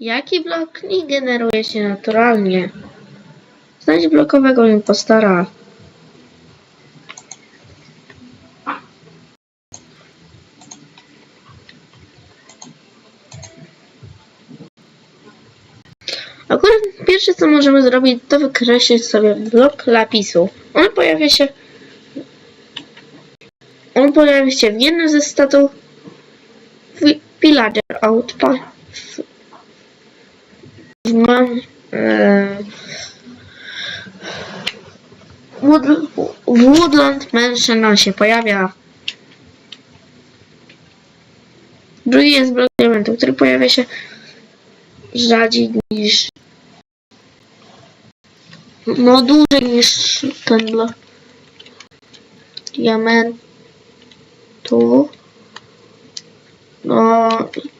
Jaki blok nie generuje się naturalnie? Znajdź blokowego impostora. Akurat pierwsze co możemy zrobić to wykreślić sobie blok lapisu. On pojawia się on pojawia się w jednym ze statów Pillager Outpost man, e, Wood, w Woodland Mansion on się pojawia. Drugi jest blok diamentu, który pojawia się rzadziej niż no dłużej niż ten blok diamentu. No,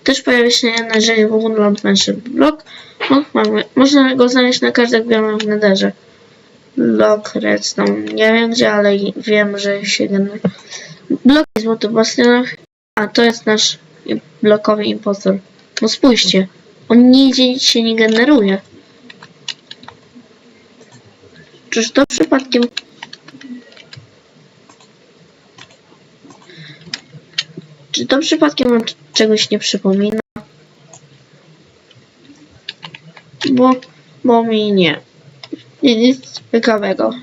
też pojawia się na rzeź w Woodland Mansion blok. No, mamy, można go znaleźć na każdym biomie w nederze. Blok redstone. Nie wiem gdzie, ale wiem, że się generuje. Blok złoty bastionów. A to jest nasz blokowy impostor. No spójrzcie. On nigdzie się nie generuje. Czyż to przypadkiem... Czy to przypadkiem czegoś nie przypomina? Bo, bo mi nie. Nic ciekawego.